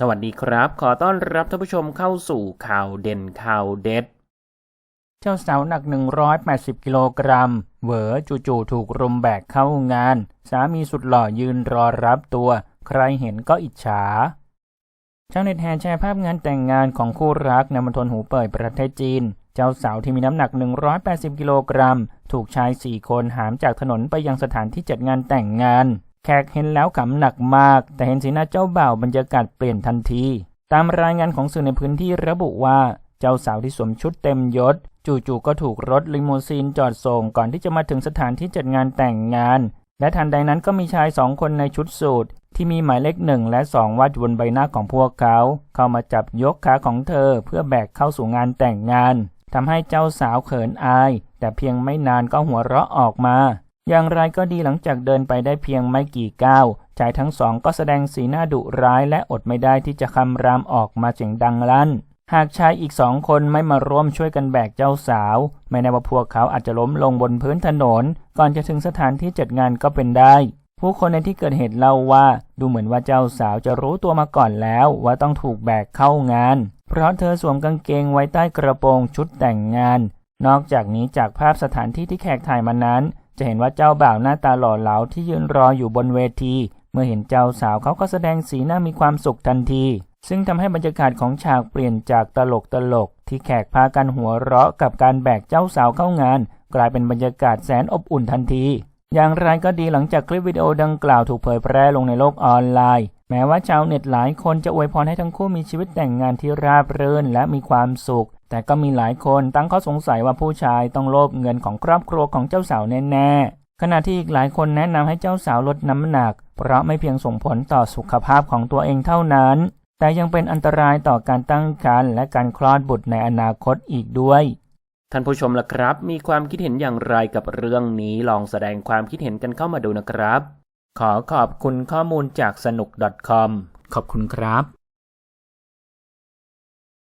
สวัสดีครับ ขอต้อนรับท่านผู้ชมเข้าสู่ข่าวเด่นข่าวเด็ด เจ้าสาวหนัก 180 กิโลกรัมเหวอจู่ๆถูกรุมแบกเข้างาน สามีสุดหล่อยืนรอรับตัว ใครเห็นก็อิจฉาชาวเน็ตแห่แชร์ภาพงานแต่งงานของคู่รักในมณฑลหูเป่ยประเทศจีน เจ้าสาวที่มีน้ำหนัก 180 กิโลกรัม ถูกชาย 4 คนหามจากถนนไปยังสถานที่จัดงานแต่งงาน แขกเห็นแล้วขำหนักมาก แต่เห็นสีหน้าเจ้าบ่าวบรรยากาศเปลี่ยนทันที ตามรายงานของสื่อในพื้นที่ระบุว่าเจ้าสาวที่สวมชุดเต็มยศ จู่ๆก็ถูกรถลิมูซีนจอดส่งก่อนที่จะมาถึงสถานที่จัดงานแต่งงาน และทันใดนั้นก็มีชายสองคนในชุดสูทที่มีหมายเลขหนึ่งและสองวาดบนใบหน้าของพวกเขา เข้ามาจับยกขาของเธอเพื่อแบกเข้าสู่งานแต่งงานทำให้เจ้าสาวเขินอาย แต่เพียงไม่นานก็หัวเราะออกมา อย่างไรก็ดีหลังจากเดินไปได้เพียงไม่กี่ก้าวชายทั้งสองก็แสดงสีหน้าดุร้ายและอดไม่ได้ที่จะคำรามออกมาเสียงดังลั่น หากชายอีกสองคนไม่มาร่วมช่วยกันแบกเจ้าสาว ไม่แน่ว่าพวกเขาอาจจะล้มลงบนพื้นถนน ก่อนจะถึงสถานที่จัดงานก็เป็นได้ ผู้คนในที่เกิดเหตุเล่าว่า ดูเหมือนว่าเจ้าสาวจะรู้ตัวมาก่อนแล้วว่าต้องถูกแบกเข้างาน เพราะเธอสวมกางเกงไว้ใต้กระโปรงชุดแต่งงาน นอกจากนี้จากภาพสถานที่ที่แขกถ่ายมานั้น จะเห็นว่าเจ้าบ่าวหน้าตาหล่อเหลาที่ยืนรออยู่บนเวที เมื่อเห็นเจ้าสาวเขาก็แสดงสีหน้ามีความสุขทันที ซึ่งทำให้บรรยากาศของฉากเปลี่ยนจากตลกตลก ที่แขกพากันหัวเราะกับการแบกเจ้าสาวเข้างาน กลายเป็นบรรยากาศแสนอบอุ่นทันที อย่างไรก็ดีหลังจากคลิปวิดีโอดังกล่าวถูกเผยแพร่ลงในโลกออนไลน์ แม้ว่าชาวเน็ตหลายคนจะอวยพรให้ทั้งคู่มีชีวิตแต่งงานที่ราบรื่นและมีความสุข แต่ก็มีหลายคนตั้งข้อสงสัยว่าผู้ชายต้องโลภเงินของครอบครัวของเจ้าสาวแน่ๆ ขณะที่อีกหลายคนแนะนำให้เจ้าสาวลดน้ำหนัก เพราะไม่เพียงส่งผลต่อสุขภาพของตัวเองเท่านั้น แต่ยังเป็นอันตรายต่อการตั้งครรภ์และการคลอดบุตรในอนาคตอีกด้วยท่านผู้ชมล่ะครับ มีความคิดเห็นอย่างไรกับเรื่องนี้ลองแสดงความคิดเห็นกันเข้ามาดูนะครับ ขอขอบคุณข้อมูลจากสนุก .com ขอบคุณครับ